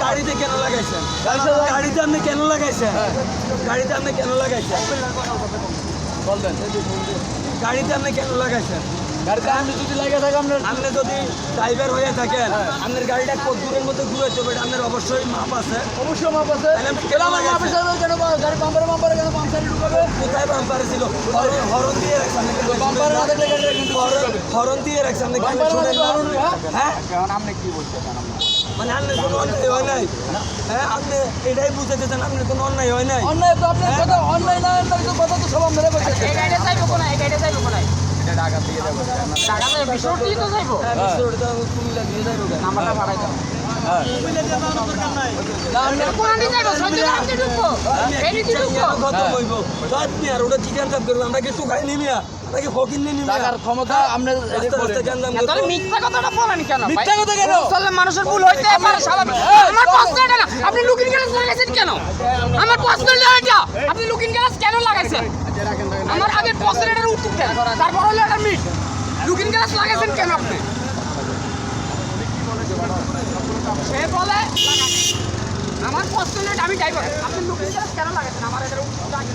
গাড়িতে কেন লাগাইছেন? গাড়িতে আপনি কেন লাগাইছেন? গাড়িতে আপনি কেন লাগাইছেন? বলবেন। গাড়িতে আপনি কেন লাগাইছেন? গাড়িতে আপনি যদি লাগে থাকে আপনার আপনি যদি ড্রাইভার হয়ে থাকেন আপনার গাড়িটা কত দূরের মধ্যে ঘুরাইতে হবে আপনার অবশ্যই মাপ আছে। অবশ্যই মাপ আছে। কেন কেন আমার মাপের লাগাইছেন? সাথে কেন বা- গাড়ি বাম্পারে বাম্পারে কেন পাম্পসারে ঢুকাবে কোথায় বাম্পারে ছিল। হরন- হরন দিয়ে রাখছেন আপনি দিয়ে রাখছেন আপনি হ্যাঁ? হ্যাঁ? আপনি কি বলছেন মানে আপনার কোনো অন্যায় হয় নাই? হ্যাঁ? আপনি এটাই বুঝাতে চান আপনার কোনো অন্যায় হয় নাই? অন্যায় তো আপনার কথা অন্যায় না কথা তো সব আমরা বলছি এই গাড়িটা যাইবো কোনায় এই গাড়িটা যাইবো কোনায় এটা ঢাকা দিয়ে যাব টাকা যাইবো বিশোর দিয়ে তো যাইবো হ্যাঁ, তো কুমিল্লা দিয়ে যাইবো নাম্বারটা দাও আমরা দিয়ে আপনি নিমিয়া ফকির নিয়ে নিমিয়া টাকার ক্ষমতা আমরা রাস্তা রাস্তা গ্যাঞ্জাম করব। তাহলে মিথ্যা কথাটা বলেন কেন মিথ্যা কথা কেন? মানুষের ভুল হইতে পারে স্বাভাবিক আমার প্রশ্ন এটা না আপনি লুকিং গ্লাস লাগাইছেন কেন? আপনি লুকিং গ্লাস কেন লাগাইছেন আমার আগে প্রশ্ন এটার উত্তর তারপর হলো এটা মিট গ্লাস লাগাইছেন কেন আপনি? সে বলে, আমার প্রশ্ন আমি যাইব। আপনি লুকিং গ্লাস কেন লাগাইছেন? আমার এটার উত্তর জানি